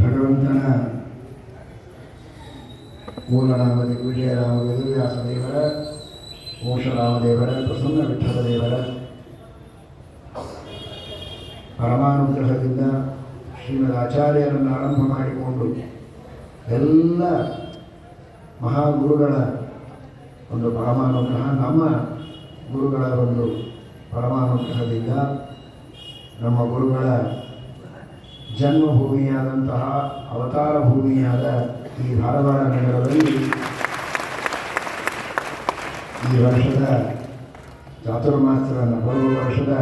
ಭಗವಂತನ ಮೂಲನಾಮದ ವಿಜಯರಾಮ ವೇದವ್ಯಾಸ ದೇವರ ಮೋಷರಾಮದೇವರ ಪ್ರಸನ್ನ ವಿಠಲ ದೇವರ ಪರಮಾನುಗ್ರಹದಿಂದ ಶ್ರೀಮದ್ ಆಚಾರ್ಯರನ್ನು ಆರಂಭ ಮಾಡಿಕೊಂಡು ಎಲ್ಲ ಮಹಾಗುರುಗಳ ಒಂದು ಪರಮಾನುಗ್ರಹ, ನಮ್ಮ ಗುರುಗಳ ಒಂದು ಪರಮಾನುಗ್ರಹದಿಂದ ನಮ್ಮ ಗುರುಗಳ ಜನ್ಮಭೂಮಿಯಾದಂತಹ ಅವತಾರ ಭೂಮಿಯಾದ ಈ ಧಾರವಾಡ ನಗರದಲ್ಲಿ ಈ ವರ್ಷದ ಚಾತುರ್ಮಾಸ್ಯದ ಬರುವ ವರ್ಷದ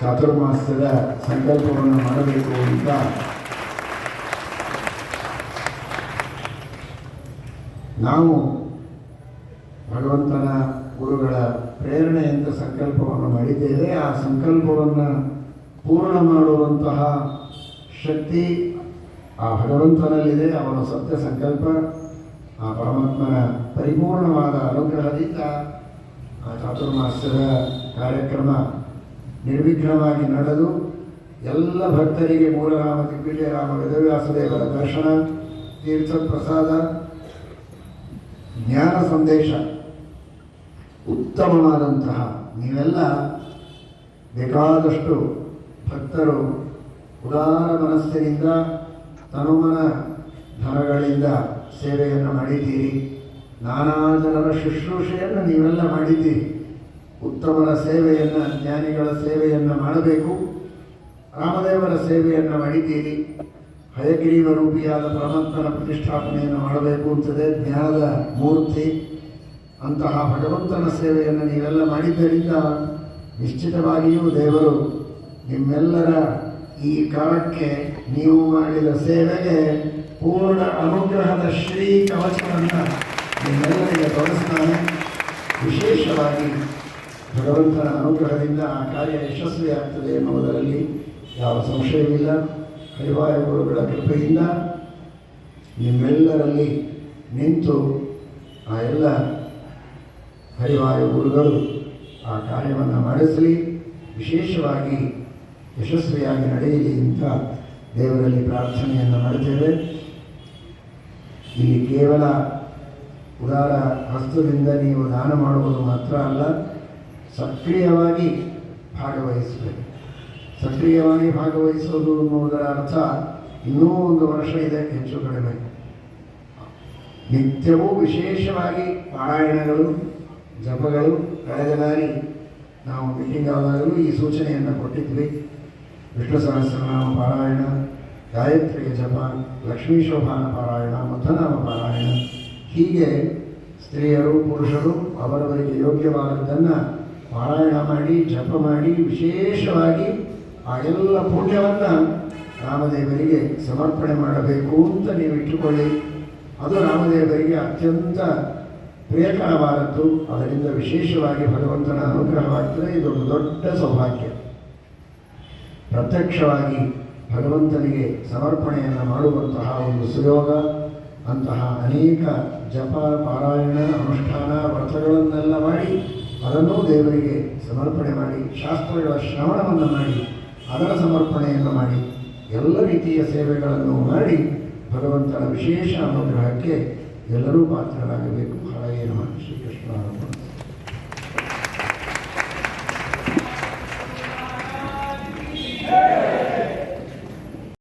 ಚಾತುರ್ಮಾಸ್ಯದ ಸಂಕಲ್ಪವನ್ನು ಮಾಡಬೇಕು ಅಂತ ನಾವು ಭಗವಂತನ ಗುರುಗಳ ಪ್ರೇರಣೆಯಿಂದ ಸಂಕಲ್ಪವನ್ನು ಮಾಡಿದ್ದೇವೆ. ಆ ಸಂಕಲ್ಪವನ್ನು ಪೂರ್ಣ ಮಾಡುವಂತಹ ಶಕ್ತಿ ಆ ಭಗವಂತನಲ್ಲಿದೆ, ಅವನ ಸತ್ಯ ಸಂಕಲ್ಪ, ಆ ಪರಮಾತ್ಮನ ಪರಿಪೂರ್ಣವಾದ ಅನುಗ್ರಹದಿಂದ ಆ ಚಾತುರ್ಮಾಸ್ಯದ ಕಾರ್ಯಕ್ರಮ ನಿರ್ವಿಘ್ನವಾಗಿ ನಡೆದು ಎಲ್ಲ ಭಕ್ತರಿಗೆ ಮೂಲರಾಮ ದಿಗ್ವಿಜಯರಾಮ ವೇದವ್ಯಾಸದೇವರ ದರ್ಶನ, ತೀರ್ಥ ಪ್ರಸಾದ, ಜ್ಞಾನ ಸಂದೇಶ, ಉತ್ತಮವಾದಂತಹ ನೀವೆಲ್ಲ ಬೇಕಾದಷ್ಟು ಭಕ್ತರು ಉದಾರ ಮನಸ್ಸಿನಿಂದ, ತನುಮನ ಧನಗಳಿಂದ ಸೇವೆಯನ್ನು ಮಾಡಿದ್ದೀರಿ. ನಾನಾ ಜನರ ಶುಶ್ರೂಷೆಯನ್ನು ನೀವೆಲ್ಲ ಮಾಡಿದ್ದೀರಿ. ಉತ್ತಮರ ಸೇವೆಯನ್ನು, ಜ್ಞಾನಿಗಳ ಸೇವೆಯನ್ನು ಮಾಡಬೇಕು. ರಾಮದೇವರ ಸೇವೆಯನ್ನು ಮಾಡಿದ್ದೀರಿ. ಹಯಗ್ರೀವ ರೂಪಿಯಾದ ಪರಮಾತ್ಮನ ಪ್ರತಿಷ್ಠಾಪನೆಯನ್ನು ಮಾಡಬೇಕು ಅಂತದೆ ಜ್ಞಾನದ ಮೂರ್ತಿ. ಅಂತಹ ಭಗವಂತನ ಸೇವೆಯನ್ನು ನೀವೆಲ್ಲ ಮಾಡಿದ್ದರಿಂದ ನಿಶ್ಚಿತವಾಗಿಯೂ ದೇವರು ನಿಮ್ಮೆಲ್ಲರ ಈ ಕಾಲಕ್ಕೆ ನೀವು ಮಾಡಿದ ಸೇವೆಗೆ ಪೂರ್ಣ ಅನುಗ್ರಹದ ಶ್ರೀ ಕವಚವನ್ನು ನಿಮ್ಮೆಲ್ಲರಿಗೆ ತೋರಿಸ್ತಾನೆ. ವಿಶೇಷವಾಗಿ ಭಗವಂತನ ಅನುಗ್ರಹದಿಂದ ಆ ಕಾರ್ಯ ಯಶಸ್ವಿಯಾಗ್ತದೆ ಎನ್ನುವುದರಲ್ಲಿ ಯಾವ ಸಂಶಯವಿಲ್ಲ. ಹರಿವಾಯ ಗುರುಗಳ ಕೃಪೆಯಿಂದ ನಿಮ್ಮೆಲ್ಲರಲ್ಲಿ ನಿಂತು ಆ ಎಲ್ಲ ಹರಿವಾಯು ಗುರುಗಳು ಆ ಕಾರ್ಯವನ್ನು ಮಾಡಿಸಲಿ. ವಿಶೇಷವಾಗಿ ಯಶಸ್ವಿಯಾಗಿ ನಡೆಯಲಿ ಅಂತ ದೇವರಲ್ಲಿ ಪ್ರಾರ್ಥನೆಯನ್ನು ಮಾಡ್ತೇವೆ. ಇಲ್ಲಿ ಕೇವಲ ಉದಾರ ಹಸ್ತದಿಂದ ನೀವು ದಾನ ಮಾಡುವುದು ಮಾತ್ರ ಅಲ್ಲ, ಸಕ್ರಿಯವಾಗಿ ಭಾಗವಹಿಸಬೇಕು ಸಕ್ರಿಯವಾಗಿ ಭಾಗವಹಿಸುವುದು ಅನ್ನುವುದರ ಅರ್ಥ ಇನ್ನೂ ಒಂದು ವರ್ಷ ಇದೆ, ಹೆಚ್ಚು ಕಡಿಮೆ. ನಿತ್ಯವೂ ವಿಶೇಷವಾಗಿ ಪಾರಾಯಣಗಳು, ಜಪಗಳು, ಕಳೆದ ಬಾರಿ ನಾವು ಮೀಟಿಂಗ್ ಆದಾಗಲೂ ಈ ಸೂಚನೆಯನ್ನು ಕೊಟ್ಟಿದ್ವಿ. ವಿಷ್ಣು ಸಹಸ್ರನಾಮ ಪಾರಾಯಣ ಗಾಯತ್ರಿ ಜಪ ಲಕ್ಷ್ಮೀ ಶೋಭಾನ ಪಾರಾಯಣ, ಮಥನಾಮ ಪಾರಾಯಣ. ಹೀಗೆ ಸ್ತ್ರೀಯರು, ಪುರುಷರು ಅವರವರಿಗೆ ಯೋಗ್ಯವಾದದ್ದನ್ನು ಪಾರಾಯಣ ಮಾಡಿ, ಜಪ ಮಾಡಿ, ವಿಶೇಷವಾಗಿ ಆ ಎಲ್ಲ ಪುಣ್ಯವನ್ನು ರಾಮದೇವರಿಗೆ ಸಮರ್ಪಣೆ ಮಾಡಬೇಕು ಅಂತ ನೀವು ಇಟ್ಟುಕೊಳ್ಳಿ. ಅದು ರಾಮದೇವರಿಗೆ ಅತ್ಯಂತ ಪ್ರಿಯಕರವಾದದ್ದು. ಅದರಿಂದ ವಿಶೇಷವಾಗಿ ಭಗವಂತನ ಅನುಗ್ರಹವಾಗ್ತದೆ. ಇದೊಂದು ದೊಡ್ಡ ಸೌಭಾಗ್ಯ. ಪ್ರತ್ಯಕ್ಷವಾಗಿ ಭಗವಂತನಿಗೆ ಸಮರ್ಪಣೆಯನ್ನು ಮಾಡುವಂತಹ ಒಂದು ಸುಯೋಗ, ಅಂತಹ ಅನೇಕ ಜಪ, ಪಾರಾಯಣ, ಅನುಷ್ಠಾನ ವ್ರತಗಳನ್ನೆಲ್ಲ ಮಾಡಿ, ಅದನ್ನೂ ದೇವರಿಗೆ ಸಮರ್ಪಣೆ ಮಾಡಿ, ಶಾಸ್ತ್ರಗಳ ಶ್ರವಣವನ್ನು ಮಾಡಿ, ಅದರ ಸಮರ್ಪಣೆಯನ್ನು ಮಾಡಿ, ಎಲ್ಲ ರೀತಿಯ ಸೇವೆಗಳನ್ನು ಮಾಡಿ, ಭಗವಂತನ ವಿಶೇಷ ಅನುಗ್ರಹಕ್ಕೆ ಎಲ್ಲರೂ ಪಾತ್ರರಾಗಬೇಕು. ಹಳೆಯ ಶ್ರೀಕೃಷ್ಣ.